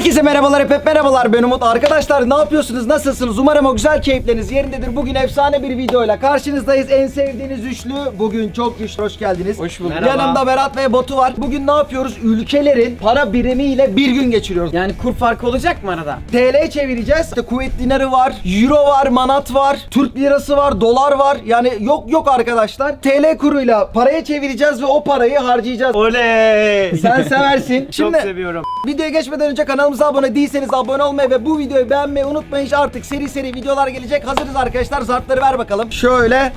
Herkese merhabalar hep, hep merhabalar ben Umut. Arkadaşlar ne yapıyorsunuz nasılsınız? Umarım o güzel keyifleriniz yerindedir. Bugün efsane bir videoyla karşınızdayız. En sevdiğiniz üçlü bugün çok güçlü hoş geldiniz. Hoş bulduk. Yanımda Berat ve Batu var. Bugün ne yapıyoruz? Ülkelerin para birimiyle bir gün geçiriyoruz. Yani kur farkı olacak mı arada? TL çevireceğiz. İşte kuvvet dinarı var, euro var, manat var, Türk lirası var, dolar var. Yani yok yok arkadaşlar. TL kuruyla paraya çevireceğiz ve o parayı harcayacağız. Oley! Sen seversin. Çok Şimdi seviyorum. Videoya geçmeden önce kanalımıza abone değilseniz abone olmayı ve bu videoyu beğenmeyi unutmayın. Artık seri seri videolar gelecek. Hazırız arkadaşlar. Zartları ver bakalım. Şöyle.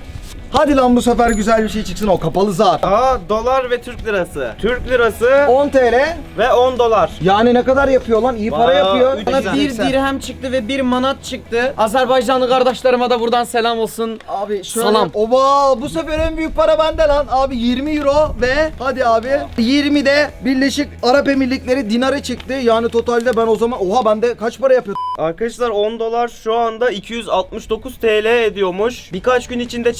Hadi lan bu sefer güzel bir şey çıksın. O kapalı zar. Aa dolar ve Türk lirası. Türk lirası 10 TL. ve 10 dolar. Yani ne kadar yapıyor lan? İyi para yapıyor. üç Bana bir dirhem çıktı ve bir manat çıktı. Azerbaycanlı kardeşlerime de buradan selam olsun. Abi şöyle. Salam. Oba bu sefer en büyük para bende lan. Abi 20 euro ve hadi abi 20 de Birleşik Arap Emirlikleri dinarı çıktı. Yani totalde ben o zaman oha bende kaç para yapıyor? Arkadaşlar 10 dolar şu anda 269 TL ediyormuş. Birkaç gün içinde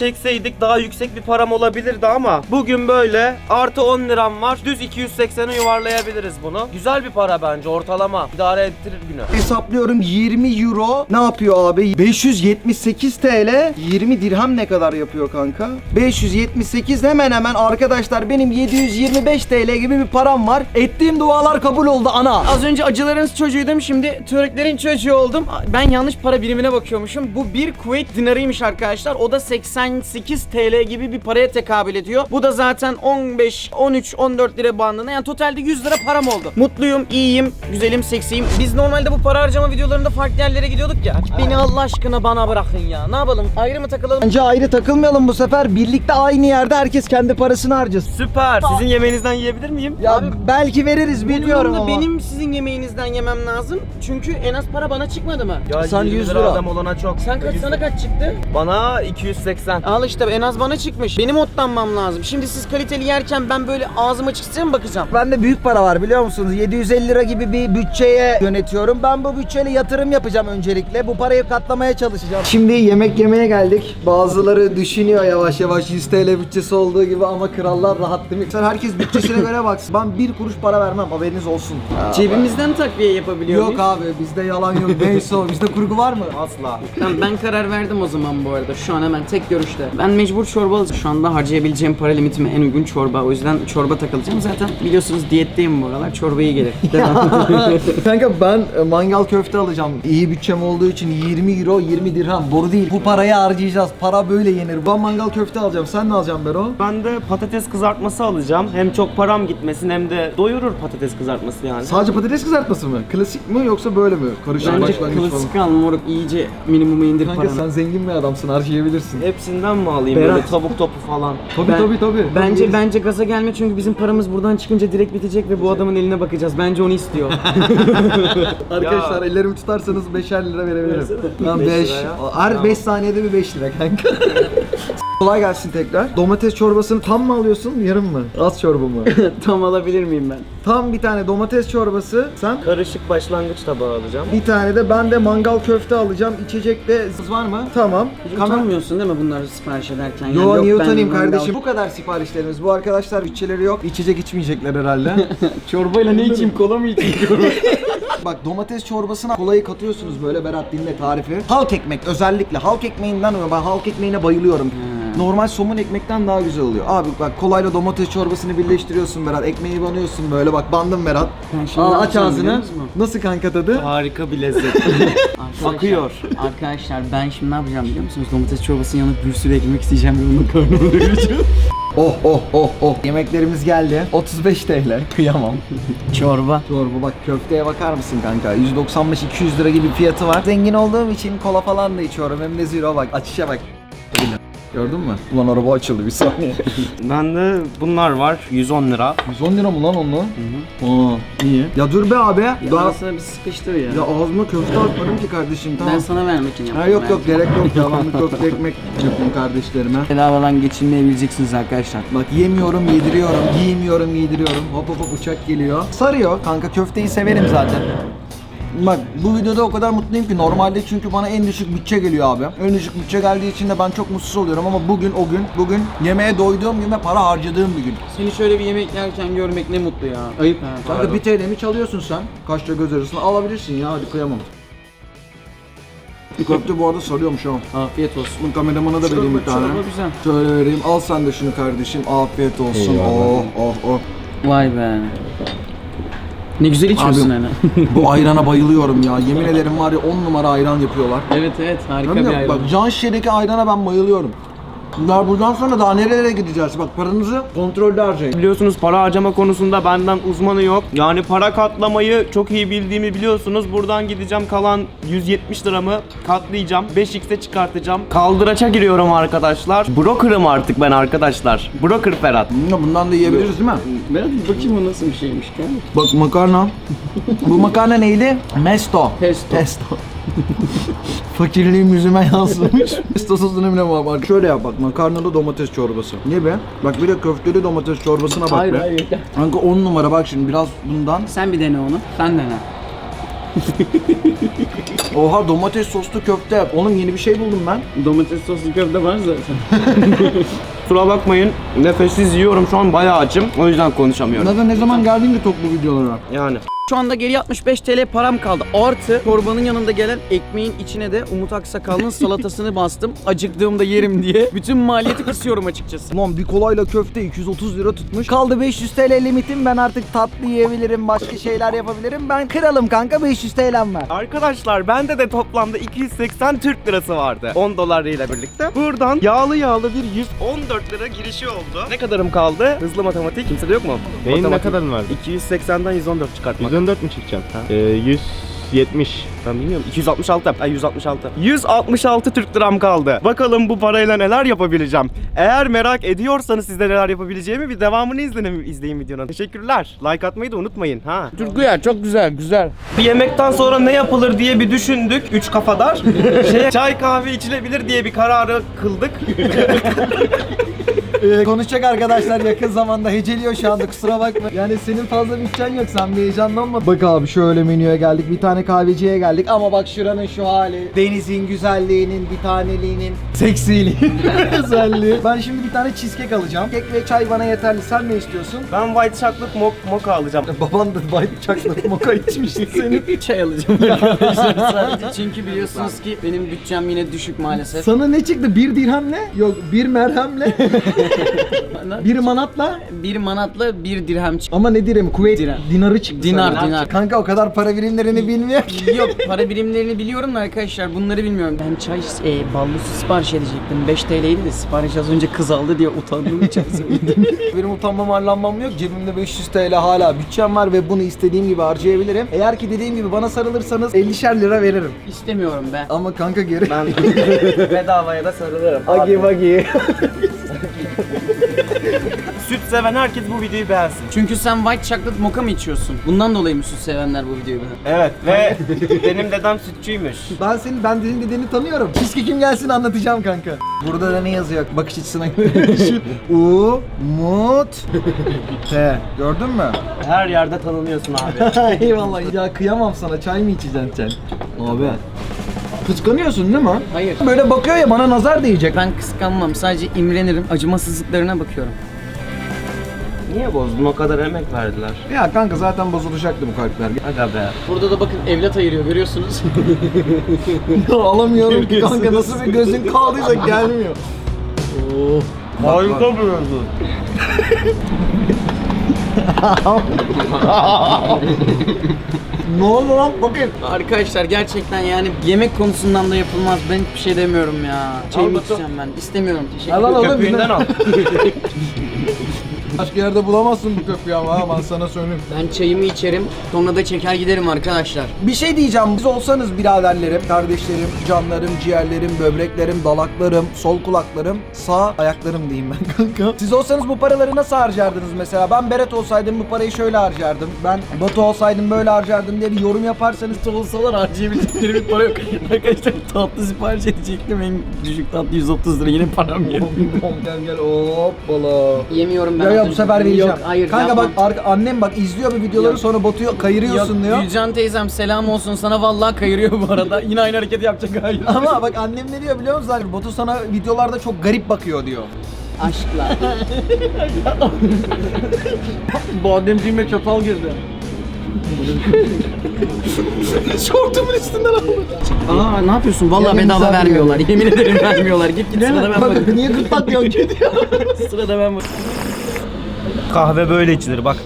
çekseydik daha yüksek bir param olabilirdi ama bugün böyle artı 10 liram var. Düz 280'e yuvarlayabiliriz bunu. Güzel bir para bence ortalama. İdare ettirir günü. Hesaplıyorum 20 euro ne yapıyor abi? 578 TL 20 dirhem ne kadar yapıyor kanka? 578 hemen hemen arkadaşlar benim 725 TL gibi bir param var. Ettiğim dualar kabul oldu ana. Az önce acıların çocuğuydum şimdi Türklerin çocuğu oldum. Ben yanlış para birimine bakıyormuşum. Bu bir Kuveyt dinarıymış arkadaşlar. O da 88 TL gibi bir paraya tekabül ediyor. Bu da zaten 15, 13, 14 lira bandında. Yani totalde 100 lira param oldu. Mutluyum, iyiyim, güzelim, seksiyim. Biz normalde bu para harcama videolarında farklı yerlere gidiyorduk ya. Beni Allah aşkına bana bırakın ya. Ne yapalım? Ayrı mı takılalım? Bence ayrı takılmayalım bu sefer. Birlikte aynı yerde herkes kendi parasını harcasın. Süper. Sizin yemeğinizden yiyebilir miyim? Ya Abi, belki veririz bilmiyorum ama. benim sizin yemeğinizden yemem lazım. Çünkü en az para bana çıkmadı mı? Ya Sen 20 100 lira. adam olana çok. Sen kaç sana kaç çıktı? Bana 280. Al işte en az bana çıkmış. Benim otlanmam lazım. Şimdi siz kaliteli yerken ben böyle ağzım açık size mi bakacağım? Bende büyük para var biliyor musunuz? 750 lira gibi bir bütçeye yönetiyorum. Ben bu bütçeyle yatırım yapacağım öncelikle. Bu parayı katlamaya çalışacağım. Şimdi yemek yemeye geldik. Bazıları düşünüyor yavaş yavaş 100 TL bütçesi olduğu gibi ama krallar rahat değil mi? Sen herkes bütçesine göre baksın. Ben bir kuruş para vermem haberiniz olsun. Cebimizden takviye yapabiliyor Yok muyuz? abi bizde yalan yok. Neyse o. Bizde kurgu var mı? Asla. Tamam ben karar verdim o zaman bu arada. Şu an hemen tek görüşte. Ben mecbur çorba alacağım. Şu anda harcayabileceğim para limitime en uygun çorba. O yüzden çorba takılacağım. Zaten biliyorsunuz diyetteyim bu aralar. Çorba iyi gelir. Kanka ben e, mangal köfte alacağım. İyi bütçem olduğu için 20 euro 20 dirhem. Boru değil. Bu parayı harcayacağız. Para böyle yenir. Ben mangal köfte alacağım. Sen ne alacaksın Bero? Ben de patates kızartması alacağım. Hem çok param gitmesin hem de doyurur patates kızartması yani. Sadece patates kızartması mı? Klasik mi yoksa böyle mi? Karışık Bence başlangıç falan. klasik al moruk iyice minimuma indir Kanka paranı. sen zengin bir adamsın harcayabilirsin. Hepsinden mi alayım Berat. böyle tavuk topu falan? Tabii Ben- tabii tabii. Bence bence gaza gelme çünkü bizim paramız buradan çıkınca direkt bitecek ve bu adamın eline bakacağız. Bence onu istiyor. Arkadaşlar ellerimi tutarsanız 5'er lira verebilirim. Lan Beş 5. lira ya. Her Tamam. 5 saniyede bir 5 lira kanka. Kolay gelsin tekrar. Domates çorbasını tam mı alıyorsun, yarım mı? Az çorba mı? Tam alabilir miyim ben? tam bir tane domates çorbası. Sen? Karışık başlangıç tabağı alacağım. Bir tane de ben de mangal köfte alacağım. İçecek de zız var mı? Tamam. Hiç Kamera- utanmıyorsun değil mi bunları sipariş ederken? Yani Yo yok niye ben utanayım mangal- kardeşim? Bu kadar siparişlerimiz. Bu arkadaşlar bütçeleri yok. İçecek içmeyecekler herhalde. Çorbayla ne içeyim kola mı içeyim? Bak domates çorbasına kolayı katıyorsunuz böyle Berat dinle tarifi. Halk ekmek özellikle halk ekmeğinden ben halk ekmeğine bayılıyorum. Normal somun ekmekten daha güzel oluyor. Abi bak kolayla domates çorbasını birleştiriyorsun Berat. Ekmeği banıyorsun böyle bak bandım Berat. Ben şimdi Aa, aç yapacağım ağzını. musun? Nasıl kanka tadı? Harika bir lezzet. Arkadaşlar- Akıyor. Arkadaşlar ben şimdi ne yapacağım biliyor musunuz? Domates çorbasının yanına bir sürü ekmek isteyeceğim ve onun karnını doyuracağım. Oh oh oh oh. Yemeklerimiz geldi. 35 TL. Kıyamam. Çorba. Çorba bak köfteye bakar mısın kanka? 195-200 lira gibi fiyatı var. Zengin olduğum için kola falan da içiyorum. Hem de zero bak. Açışa bak. Gördün mü? Ulan araba açıldı bir saniye. Bende bunlar var 110 lira. 110 lira mı lan onunla? Aa iyi. Ya dur be abi. Ya Daha... arasına bir sıkıştır ya. Ya ağzıma köfte atmadım ki kardeşim tamam. Ben sana vermek için yaptım. Ha yok yok gerek yok ya ben bir köfte ekmek yapayım kardeşlerime. Bedavadan geçinmeyebileceksiniz arkadaşlar. Bak yemiyorum yediriyorum, giymiyorum giydiriyorum. Hop hop hop uçak geliyor. Sarıyor kanka köfteyi severim zaten. Bak bu videoda o kadar mutluyum ki normalde çünkü bana en düşük bütçe geliyor abi. En düşük bütçe geldiği için de ben çok mutsuz oluyorum ama bugün o gün bugün yemeğe doyduğum gün ve para harcadığım bir gün. Seni şöyle bir yemek yerken görmek ne mutlu ya. Ayıp ha. Kanka bir TL'mi çalıyorsun sen. Kaçta göz arasında alabilirsin ya hadi kıyamam. Köfte bu arada sarıyormuş ha. Afiyet olsun. Bu kameramana da vereyim bir tane. çorba güzel. Şöyle vereyim. Al sen de şunu kardeşim. Afiyet olsun. Oh oh oh. Vay be. Ne güzel içiyorsun Abi- hani. Bu ayrana bayılıyorum ya. Yemin ederim var ya 10 numara ayran yapıyorlar. evet evet harika Hem bir de ayran. bak can şişedeki ayrana ben bayılıyorum. Bunlar buradan sonra daha nerelere gideceğiz? Bak paranızı kontrollü harcayın. Biliyorsunuz para harcama konusunda benden uzmanı yok. Yani para katlamayı çok iyi bildiğimi biliyorsunuz. Buradan gideceğim kalan 170 liramı katlayacağım. 5x'e çıkartacağım. Kaldıraça giriyorum arkadaşlar. Broker'ım artık ben arkadaşlar. Broker Ferhat. Bundan da yiyebiliriz değil mi? Ben bir bakayım o nasıl bir şeymiş kanka. Bak makarna. Bu makarna neydi? Mesto. Pesto. Pesto. Fakirliğim yüzüme yansımış. Pesto sosunu bile var. Bak şöyle yap bak makarnalı domates çorbası. Ne be? Bak bir de köfteli domates çorbasına bak Hayır be. hayır yeter. Kanka 10 numara bak şimdi biraz bundan. Sen bir dene onu. Sen dene. Oha domates soslu köfte. Oğlum yeni bir şey buldum ben. Domates soslu köfte var zaten. Kusura bakmayın. Nefessiz yiyorum şu an bayağı açım. O yüzden konuşamıyorum. Zaten ne zaman geldin ki toplu videolara? Yani. Şu anda geri 65 TL param kaldı. Artı çorbanın yanında gelen ekmeğin içine de Umut Aksakal'ın salatasını bastım. Acıktığımda yerim diye. Bütün maliyeti kısıyorum açıkçası. Tamam bir kolayla köfte 230 lira tutmuş. Kaldı 500 TL limitim. Ben artık tatlı yiyebilirim, başka şeyler yapabilirim. Ben kralım kanka 500 TL'm var. Arkadaşlar bende de toplamda 280 Türk lirası vardı. 10 dolar ile birlikte. Buradan yağlı yağlı bir 114 lira girişi oldu. Ne kadarım kaldı? Hızlı matematik. Kimsede yok mu? Neyin ne Matematik. kadarın vardı? 280'den 114 çıkartmak. 114 mü çıkacaksın? Ee, 170. Ben bilmiyorum. 266. Ay 166. 166 Türk liram kaldı. Bakalım bu parayla neler yapabileceğim. Eğer merak ediyorsanız sizde neler yapabileceğimi bir devamını izleyin, izleyin videonun. Teşekkürler. Like atmayı da unutmayın ha. Türk ya çok güzel güzel. Bir yemekten sonra ne yapılır diye bir düşündük. Üç kafadar. şey, çay kahve içilebilir diye bir kararı kıldık. Ee, konuşacak arkadaşlar yakın zamanda heceliyor şu anda kusura bakma. Yani senin fazla bütçen yok sen bir heyecanlanma. Bak abi şöyle menüye geldik bir tane kahveciye geldik ama bak şuranın şu hali. Denizin güzelliğinin bir taneliğinin seksiliği. güzelliği. Ben şimdi bir tane cheesecake alacağım. Kek ve çay bana yeterli sen ne istiyorsun? Ben white chocolate mo- mocha alacağım. Baban da white chocolate mocha içmişti senin. Çay alacağım arkadaşlar sadece. Çünkü biliyorsunuz ki benim bütçem yine düşük maalesef. Sana ne çıktı? Bir dirhemle? Yok bir merhemle. bir manatla. Bir manatla bir dirhem çıktı. Ama ne dirhemi? Kuveyt Dinar. dinarı çıktı. Dinar, sana. dinar. Kanka o kadar para birimlerini bilmiyor ki. Yok para birimlerini biliyorum da arkadaşlar bunları bilmiyorum. Ben çay e, ballı su sipariş edecektim. 5 TL'ydi de sipariş az önce kız aldı diye utandığım için söyledim. Benim utanmam arlanmam yok. Cebimde 500 TL hala bütçem var ve bunu istediğim gibi harcayabilirim. Eğer ki dediğim gibi bana sarılırsanız 50'şer lira veririm. İstemiyorum be. Ama kanka geri. Ben bedavaya da sarılırım. Agi bagi. Süt seven herkes bu videoyu beğensin. Çünkü sen white chocolate mocha mı içiyorsun? Bundan dolayı mı süt sevenler bu videoyu beğenir? Evet ve benim dedem sütçüymüş. Ben senin ben senin dedeni tanıyorum. Çizgi kim gelsin anlatacağım kanka. Burada da ne yazıyor bakış açısına göre. U Mut T. Gördün mü? Her yerde tanınıyorsun abi. Eyvallah. Ya kıyamam sana. Çay mı içeceksin sen? Abi. Kıskanıyorsun değil mi? Hayır. Böyle bakıyor ya bana nazar değecek. Ben kıskanmam. Sadece imrenirim. Acımasızlıklarına bakıyorum. Niye bozdun? O kadar emek verdiler. Ya kanka zaten bozulacaktı bu kalpler. Aga be. Burada da bakın evlat ayırıyor görüyorsunuz. Ya alamıyorum ki kanka nasıl bir gözün kaldıysa gelmiyor. Harika bir. Ne oldu lan bakayım. Arkadaşlar gerçekten yani yemek konusundan da yapılmaz. Ben hiçbir şey demiyorum ya. Çayımı içeceğim ben. İstemiyorum. Teşekkür Al al ederim. al. Köpüğünden al. Başka yerde bulamazsın bu köpüğü ama ha, ben sana söyleyeyim. Ben çayımı içerim. Sonra da çeker giderim arkadaşlar. Bir şey diyeceğim. Biz olsanız biraderlerim, kardeşlerim, canlarım, ciğerlerim, böbreklerim, dalaklarım, sol kulaklarım, sağ ayaklarım diyeyim ben kanka. Siz olsanız bu paraları nasıl harcardınız mesela? Ben Beret olsaydım bu parayı şöyle harcardım. Ben Batu olsaydım böyle harcardım diye bir yorum yaparsanız olsalar harcayabilecekleri bir para yok. Arkadaşlar tatlı sipariş edecektim. En düşük tatlı 130 lira yine param yedim. gel gel hoppala. Yemiyorum ben. Ya ya vereceğim bu sefer vereceğim. Yok, hayır, Kanka yapma. bak annem bak izliyor bu videoları Yok. sonra batıyor kayırıyorsun Yok, diyor. Gülcan teyzem selam olsun sana vallahi kayırıyor bu arada. Yine aynı hareketi yapacak hayır. Ama bak annem ne diyor biliyor musun? Batu sana videolarda çok garip bakıyor diyor. Aşkla. Bademciğime çatal girdi. Şortumun üstünden aldım. Aa ne yapıyorsun? Vallahi Yemin bedava vermiyorlar. Yemin ederim vermiyorlar. Git git sırada ben Bak varım. niye gırtlak diyorsun ki diyor. Sırada ben varım. Kahve böyle içilir bak.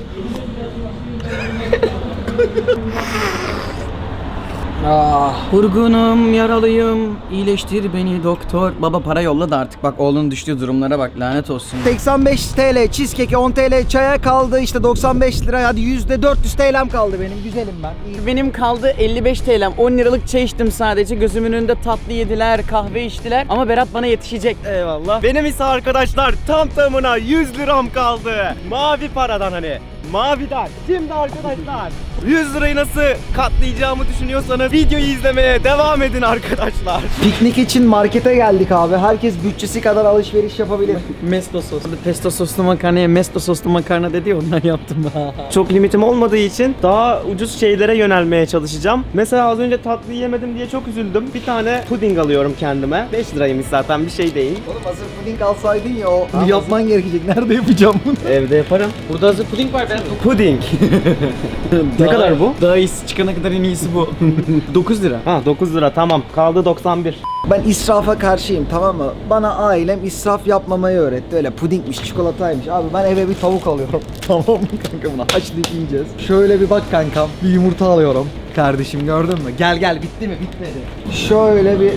Ah. Vurgunum, yaralıyım, iyileştir beni doktor. Baba para yolla da artık bak oğlunun düştüğü durumlara bak lanet olsun. 85 TL cheesecake'e 10 TL çaya kaldı işte 95 lira hadi yüzde 400 TL'm kaldı benim güzelim ben. İyi. Benim kaldı 55 TL'm. 10 liralık çay içtim sadece. Gözümün önünde tatlı yediler, kahve içtiler. Ama Berat bana yetişecek. Eyvallah. Benim ise arkadaşlar tam tamına 100 liram kaldı. Mavi paradan hani. Maviden. Şimdi arkadaşlar 100 lirayı nasıl katlayacağımı düşünüyorsanız videoyu izlemeye devam edin arkadaşlar. Piknik için markete geldik abi. Herkes bütçesi kadar alışveriş yapabilir. Mesto soslu, pesto soslu makarnaya mesto soslu makarna dedi ya ondan yaptım. Çok limitim olmadığı için daha ucuz şeylere yönelmeye çalışacağım. Mesela az önce tatlı yemedim diye çok üzüldüm. Bir tane puding alıyorum kendime. 5 liraymış zaten bir şey değil. Oğlum hazır puding alsaydın ya o bunu yapman gerekecek. Nerede yapacağım bunu? Evde yaparım. Burada hazır puding var ben. Puding. ne kadar bu? Daha iyisi çıkana kadar en iyisi bu. 9 lira. Ha 9 lira tamam. Kaldı 91. Ben israfa karşıyım tamam mı? Bana ailem israf yapmamayı öğretti. Öyle pudingmiş, çikolataymış. Abi ben eve bir tavuk alıyorum. tamam mı kanka bunu haşlayıp yiyeceğiz. Şöyle bir bak kankam. Bir yumurta alıyorum. Kardeşim gördün mü? Gel gel bitti mi? Bitmedi. Şöyle bir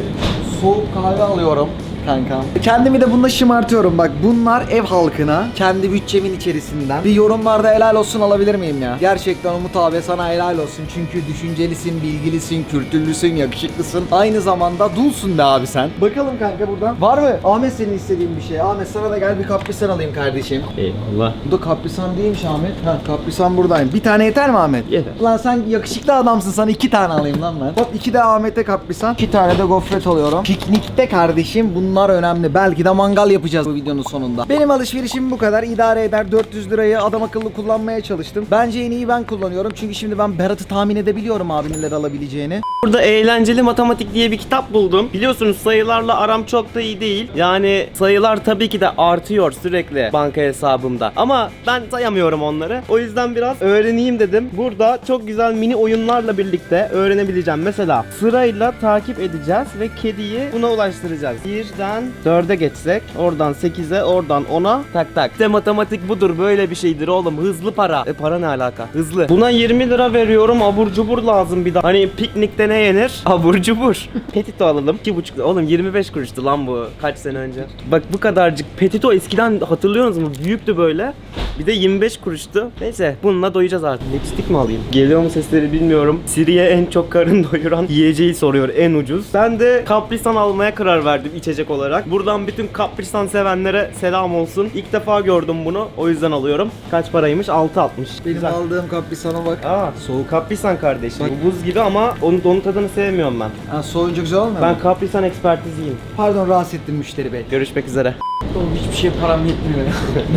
soğuk kahve alıyorum kanka. Kendimi de bununla şımartıyorum bak. Bunlar ev halkına kendi bütçemin içerisinden bir yorumlarda helal olsun alabilir miyim ya? Gerçekten Umut abi sana helal olsun. Çünkü düşüncelisin, bilgilisin, kültürlüsün, yakışıklısın. Aynı zamanda dulsun be abi sen. Bakalım kanka buradan. Var mı? Ahmet senin istediğin bir şey. Ahmet sana da gel bir kaprisan alayım kardeşim. Eyvallah. Bu da kaprisan değilmiş Ahmet. Ha kaprisan buradayım. Bir tane yeter mi Ahmet? Yeter. Lan sen yakışıklı adamsın sana iki tane alayım lan ben. Hop iki de Ahmet'e kaprisan. iki tane de gofret alıyorum. Piknikte kardeşim bunlar önemli. Belki de mangal yapacağız bu videonun sonunda. Benim alışverişim bu kadar. idare eder. 400 lirayı adam akıllı kullanmaya çalıştım. Bence en iyi ben kullanıyorum. Çünkü şimdi ben Berat'ı tahmin edebiliyorum abi neler alabileceğini. Burada eğlenceli matematik diye bir kitap buldum. Biliyorsunuz sayılarla aram çok da iyi değil. Yani sayılar tabii ki de artıyor sürekli banka hesabımda. Ama ben sayamıyorum onları. O yüzden biraz öğreneyim dedim. Burada çok güzel mini oyunlarla birlikte öğrenebileceğim. Mesela sırayla takip edeceğiz ve kediyi buna ulaştıracağız. Birden 4'e geçsek, oradan 8'e, oradan 10'a tak tak. İşte matematik budur böyle bir şeydir oğlum. Hızlı para. E para ne alaka? Hızlı. Buna 20 lira veriyorum. Abur cubur lazım bir daha. Hani piknikte ne yenir? Abur cubur. Petito alalım. 2,5 lira. Oğlum 25 kuruştu lan bu kaç sene önce. Bak bu kadarcık. Petito eskiden hatırlıyorsunuz mu? Büyüktü böyle. Bir de 25 kuruştu. Neyse bununla doyacağız artık. Lipstick mi alayım? Geliyor mu sesleri bilmiyorum. Siri'ye en çok karın doyuran yiyeceği soruyor en ucuz. Ben de kaprisan almaya karar verdim içecek olarak. Buradan bütün kaprisan sevenlere selam olsun. İlk defa gördüm bunu. O yüzden alıyorum. Kaç paraymış? 6.60. Benim Güzel. aldığım kaprisana bak. Aa, soğuk kaprisan kardeşim. Bu buz gibi ama onun, onun tadını sevmiyorum ben. Ha, soğuyunca güzel olmuyor Ben mu? kaprisan ekspertiziyim. Pardon rahatsız ettim müşteri bey. Görüşmek üzere. Oğlum hiçbir şey param yetmiyor.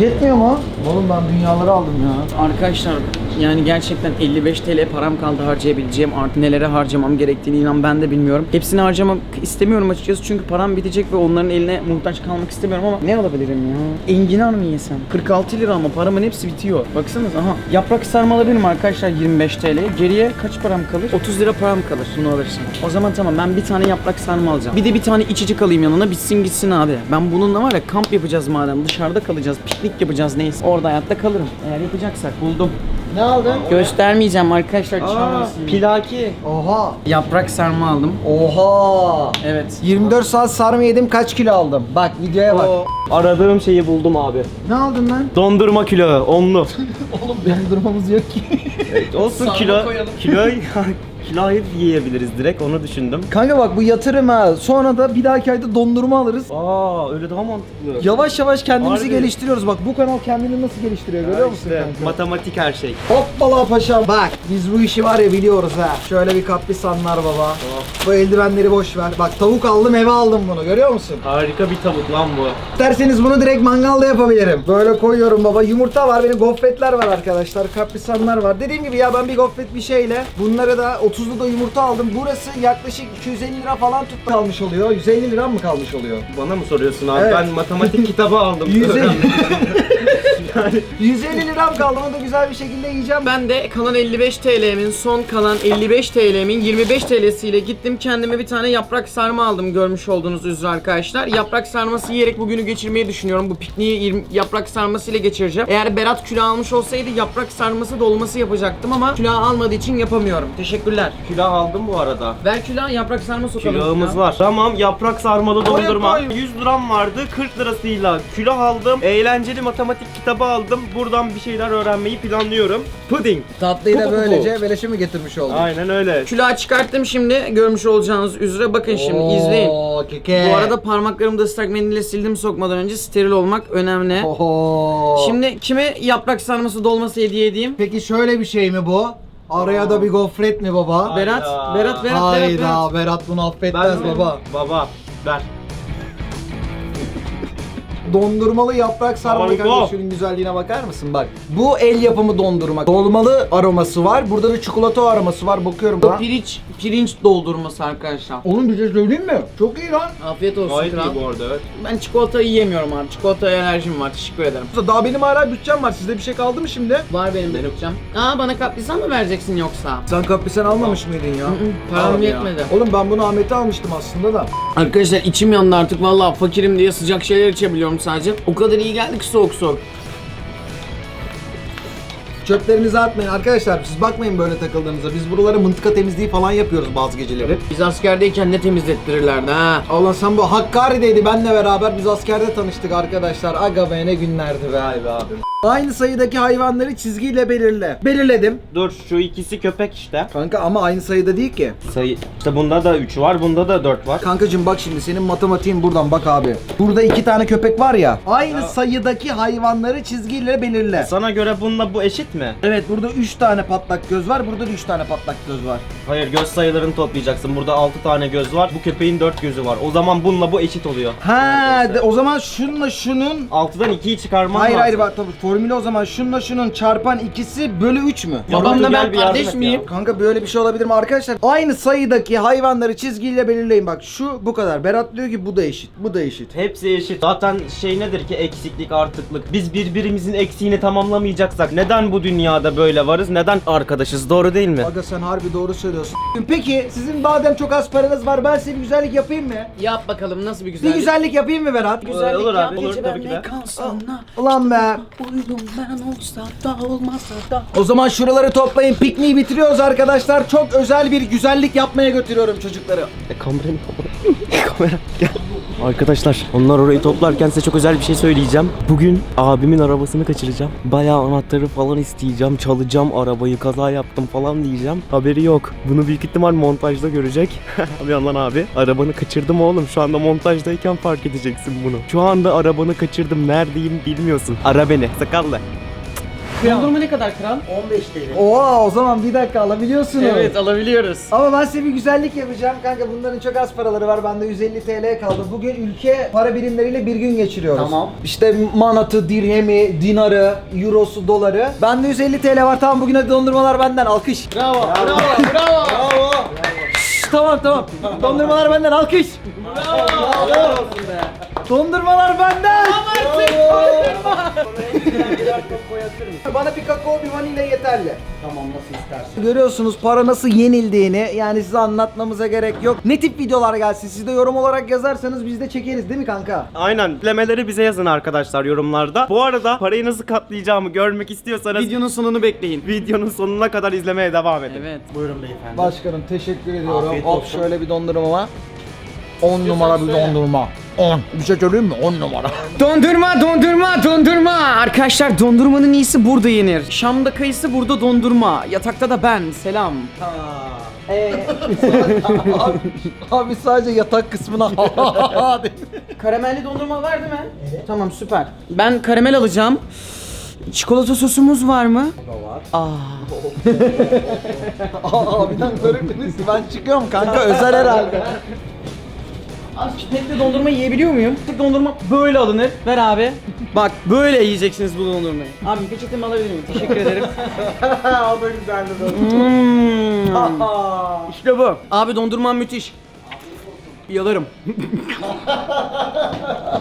Yetmiyor mu? Oğlum ben dünyaları aldım ya. Arkadaşlar yani gerçekten 55 TL param kaldı harcayabileceğim artık nelere harcamam gerektiğini inan ben de bilmiyorum. Hepsini harcamak istemiyorum açıkçası çünkü param bitecek ve onların eline muhtaç kalmak istemiyorum ama ne alabilirim ya? Enginar mı yesem? 46 lira ama paramın hepsi bitiyor. Baksanıza aha yaprak sarma alabilirim arkadaşlar 25 TL. Geriye kaç param kalır? 30 lira param kalır bunu alırsam. O zaman tamam ben bir tane yaprak sarma alacağım. Bir de bir tane içecek alayım yanına bitsin gitsin abi. Ben bununla var ya kamp yapacağız madem dışarıda kalacağız piknik yapacağız neyse. Orada hayatta kalırım. Eğer yapacaksak buldum. Ne aldın? Göstermeyeceğim arkadaşlar Aa, çalmasın. pilaki. Oha. Yaprak sarma aldım. Oha. Evet. 24 saat sarma yedim kaç kilo aldım? Bak videoya bak. O aradığım şeyi buldum abi. Ne aldın lan? Dondurma kilo onlu. Oğlum dondurmamız yok ki. Evet, olsun Sarma kilo. koyalım. Kilo Kirayı yiyebiliriz direkt onu düşündüm. Kanka bak bu yatırım ha. Sonra da bir dahaki ayda dondurma alırız. Aa öyle daha mantıklı. Yavaş yavaş kendimizi Harbi. geliştiriyoruz. Bak bu kanal kendini nasıl geliştiriyor görüyor musun İşte kanka? matematik her şey. Hoppala paşam. Bak biz bu işi var ya biliyoruz ha. Şöyle bir kaprisanlar baba. Bu eldivenleri boş ver. Bak tavuk aldım eve aldım bunu görüyor musun? Harika bir tavuk lan bu. İsterseniz bunu direkt mangalda yapabilirim. Böyle koyuyorum baba. Yumurta var, benim gofretler var arkadaşlar. Kaprisanlar var. Dediğim gibi ya ben bir gofret bir şeyle bunları da 30'lu da yumurta aldım. Burası yaklaşık 250 lira falan tut kalmış oluyor. 150 lira mı kalmış oluyor? Bana mı soruyorsun abi? Evet. Ben matematik kitabı aldım. 150 150 liram kaldı. Onu da güzel bir şekilde yiyeceğim. Ben de kalan 55 TL'min son kalan 55 TL'min 25 TL'siyle gittim kendime bir tane yaprak sarma aldım görmüş olduğunuz üzere arkadaşlar. Yaprak sarması yiyerek bugünü geçirmeyi düşünüyorum. Bu pikniği yaprak sarması ile geçireceğim. Eğer Berat kilo almış olsaydı yaprak sarması dolması yapacaktım ama kilo almadığı için yapamıyorum. Teşekkürler. Külah aldım bu arada. Ver kilo yaprak sarma sokalım. Külahımız Ya. var. Tamam yaprak sarmalı Koy, dondurma. koy. 100 liram vardı. 40 lirasıyla külah aldım. Eğlenceli matematik kitabı aldım. Buradan bir şeyler öğrenmeyi planlıyorum. Pudding. Tatlıyı da böylece beleşe mi getirmiş olduk? Aynen öyle. Külahı çıkarttım şimdi görmüş olacağınız üzere bakın şimdi izleyin. Oo, keke. Bu arada parmaklarımı da ıslak mendille sildim sokmadan önce steril olmak önemli. Oho. Şimdi kime yaprak sarması dolması hediye edeyim? Peki şöyle bir şey mi bu? Araya da bir gofret mi baba? Berat, Berat, Berat, Berat, Hayda Berat. Berat bunu affetmez baba. Baba. Ver. Dondurmalı yaprak sarma Harika. kanka şunun güzelliğine bakar mısın bak. Bu el yapımı dondurma. Dolmalı aroması var. Burada da çikolata aroması var. Bakıyorum. Bu pirinç, pirinç doldurması arkadaşlar. Oğlum bir şey söyleyeyim mi? Çok iyi lan. Afiyet olsun Gayet kral. iyi bu arada evet. Ben çikolatayı yiyemiyorum abi. Çikolataya alerjim var. Teşekkür ederim. Daha benim hala bütçem var. Sizde bir şey kaldı mı şimdi? Var benim de yapacağım. Aa bana kaprisan mı vereceksin yoksa? Sen kaprisen almamış mıydın ya? Param Abi ya. yetmedi. Oğlum ben bunu Ahmet'e almıştım aslında da. Arkadaşlar içim yandı artık vallahi fakirim diye sıcak şeyler içebiliyorum sadece. O kadar iyi geldi ki soğuk soğuk. Çöplerinizi atmayın arkadaşlar. Siz bakmayın böyle takıldığınıza. Biz buralara mıntıka temizliği falan yapıyoruz bazı geceleri. Biz askerdeyken ne temizlettirirlerdi ha. Allah sen bu Hakkari'deydi benle beraber biz askerde tanıştık arkadaşlar. Aga be ne günlerdi be. Abi. Aynı sayıdaki hayvanları çizgiyle belirle. Belirledim. Dur şu ikisi köpek işte. Kanka ama aynı sayıda değil ki. Sayı işte bunda da 3 var, bunda da 4 var. Kankacım bak şimdi senin matematiğin buradan bak abi. Burada iki tane köpek var ya. Aynı sayıdaki hayvanları çizgiyle belirle. Sana göre bununla bu eşit mi? Evet burada 3 tane patlak göz var. Burada da 3 tane patlak göz var. Hayır göz sayılarını toplayacaksın. Burada 6 tane göz var. Bu köpeğin 4 gözü var. O zaman bununla bu eşit oluyor. Ha de, o zaman şunla şunun 6'dan 2'yi çıkarman Hayır lazım. hayır bak tabii formülü o zaman şunla şunun çarpan ikisi bölü 3 mü? Ya Babamla ben kardeş miyim? Kanka böyle bir şey olabilir mi arkadaşlar? Aynı sayıdaki hayvanları çizgiyle belirleyin bak şu bu kadar. Berat diyor ki bu da eşit. Bu da eşit. Hepsi eşit. Zaten şey nedir ki eksiklik, artıklık. Biz birbirimizin eksiğini tamamlamayacaksak neden bu dünyada böyle varız? Neden arkadaşız? Doğru değil mi? Aga sen harbi doğru söylüyorsun. Peki sizin madem çok az paranız var ben size bir güzellik yapayım mı? Yap bakalım nasıl bir Bir güzellik. güzellik yapayım mı Berat? Güzellik Olur abi, yap, olur gece tabii ki benle de. kalsana. Ulan be. Uydum ben olsa da olmasa da. O zaman şuraları toplayın. Pikniği bitiriyoruz arkadaşlar. Çok özel bir güzellik yapmaya götürüyorum çocukları. E, kameranı Kamera gel. Arkadaşlar onlar orayı toplarken size çok özel bir şey söyleyeceğim. Bugün abimin arabasını kaçıracağım. Bayağı anahtarı falan isteyeceğim. Çalacağım arabayı kaza yaptım falan diyeceğim. Haberi yok. Bunu büyük ihtimal montajda görecek. bir yandan abi arabanı kaçırdım oğlum. Şu anda montajdayken fark edeceksin bunu. Şu anda arabanı kaçırdım. Neredeyim bilmiyorsun. Ara beni. Sakallı. Dondurma ne kadar kral? 15 TL. Oha o zaman bir dakika alabiliyorsunuz. Evet alabiliyoruz. Ama ben size bir güzellik yapacağım kanka bunların çok az paraları var bende 150 TL kaldı. Bugün ülke para birimleriyle bir gün geçiriyoruz. Tamam. İşte manatı, dirhemi, dinarı, eurosu, doları. Bende 150 TL var tamam bugün hadi dondurmalar benden alkış. Bravo, bravo, bravo. Bravo. Şşş, tamam tamam. Dondurmalar benden alkış. Bravo. Dondurmalar benden. Bana bir kakao bir vanilya yeterli. Tamam nasıl istersen. Görüyorsunuz para nasıl yenildiğini yani size anlatmamıza gerek yok. Ne tip videolar gelsin siz de yorum olarak yazarsanız biz de çekeriz değil mi kanka? Aynen. Dilemeleri bize yazın arkadaşlar yorumlarda. Bu arada parayı nasıl katlayacağımı görmek istiyorsanız Videonun sonunu bekleyin. videonun sonuna kadar izlemeye devam edin. Evet. Buyurun beyefendi. Başkanım teşekkür ediyorum. Afiyet Hop olsun. şöyle bir dondurma. 10 numara bir söyle. dondurma. 10. Bir şey söyleyeyim mi? 10 numara. Dondurma, dondurma, dondurma. Arkadaşlar dondurmanın iyisi burada yenir. Şam'da kayısı, burada dondurma. Yatakta da ben. Selam. Ee, abi, abi sadece yatak kısmına karamelli dondurma var değil mi? Tamam süper. Ben karamel alacağım. Çikolata sosumuz var mı? var. Aa. Aa, abiden görüntünüz. Ben çıkıyorum kanka özel herhalde. Pipetle dondurma yiyebiliyor muyum? Pipet dondurma böyle alınır. Ver abi. Bak böyle yiyeceksiniz bu dondurmayı. Abi peçetemi alabilir miyim? Teşekkür ederim. o da güzeldi. Hmm. İşte bu. Abi dondurman müthiş. Yalarım.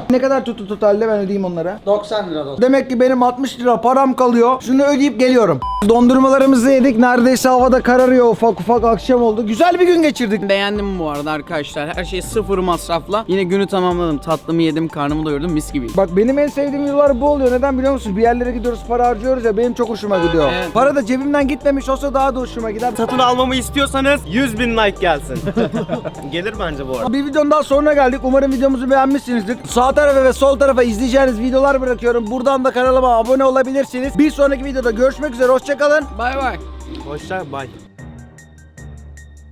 ne kadar tuttu totalde ben ödeyeyim onlara? 90 lira dostum. Demek ki benim 60 lira param kalıyor. Şunu ödeyip geliyorum. Dondurmalarımızı yedik. Neredeyse havada kararıyor ufak ufak akşam oldu. Güzel bir gün geçirdik. Beğendim bu arada arkadaşlar. Her şey sıfır masrafla. Yine günü tamamladım. Tatlımı yedim, karnımı doyurdum. Mis gibi. Bak benim en sevdiğim yıllar bu oluyor. Neden biliyor musun? Bir yerlere gidiyoruz para harcıyoruz ya benim çok hoşuma gidiyor. Evet. Para da cebimden gitmemiş olsa daha da hoşuma gider. Satın almamı istiyorsanız 100 bin like gelsin. Gelir bence bu arada. Bir videonun daha sonuna geldik. Umarım videomuzu beğenmişsinizdir. Sağ tarafa ve sol tarafa izleyeceğiniz videolar bırakıyorum. Buradan da kanalıma abone olabilirsiniz. Bir sonraki videoda görüşmek üzere. Hoşçakalın. Bay bay. Hoşça bay.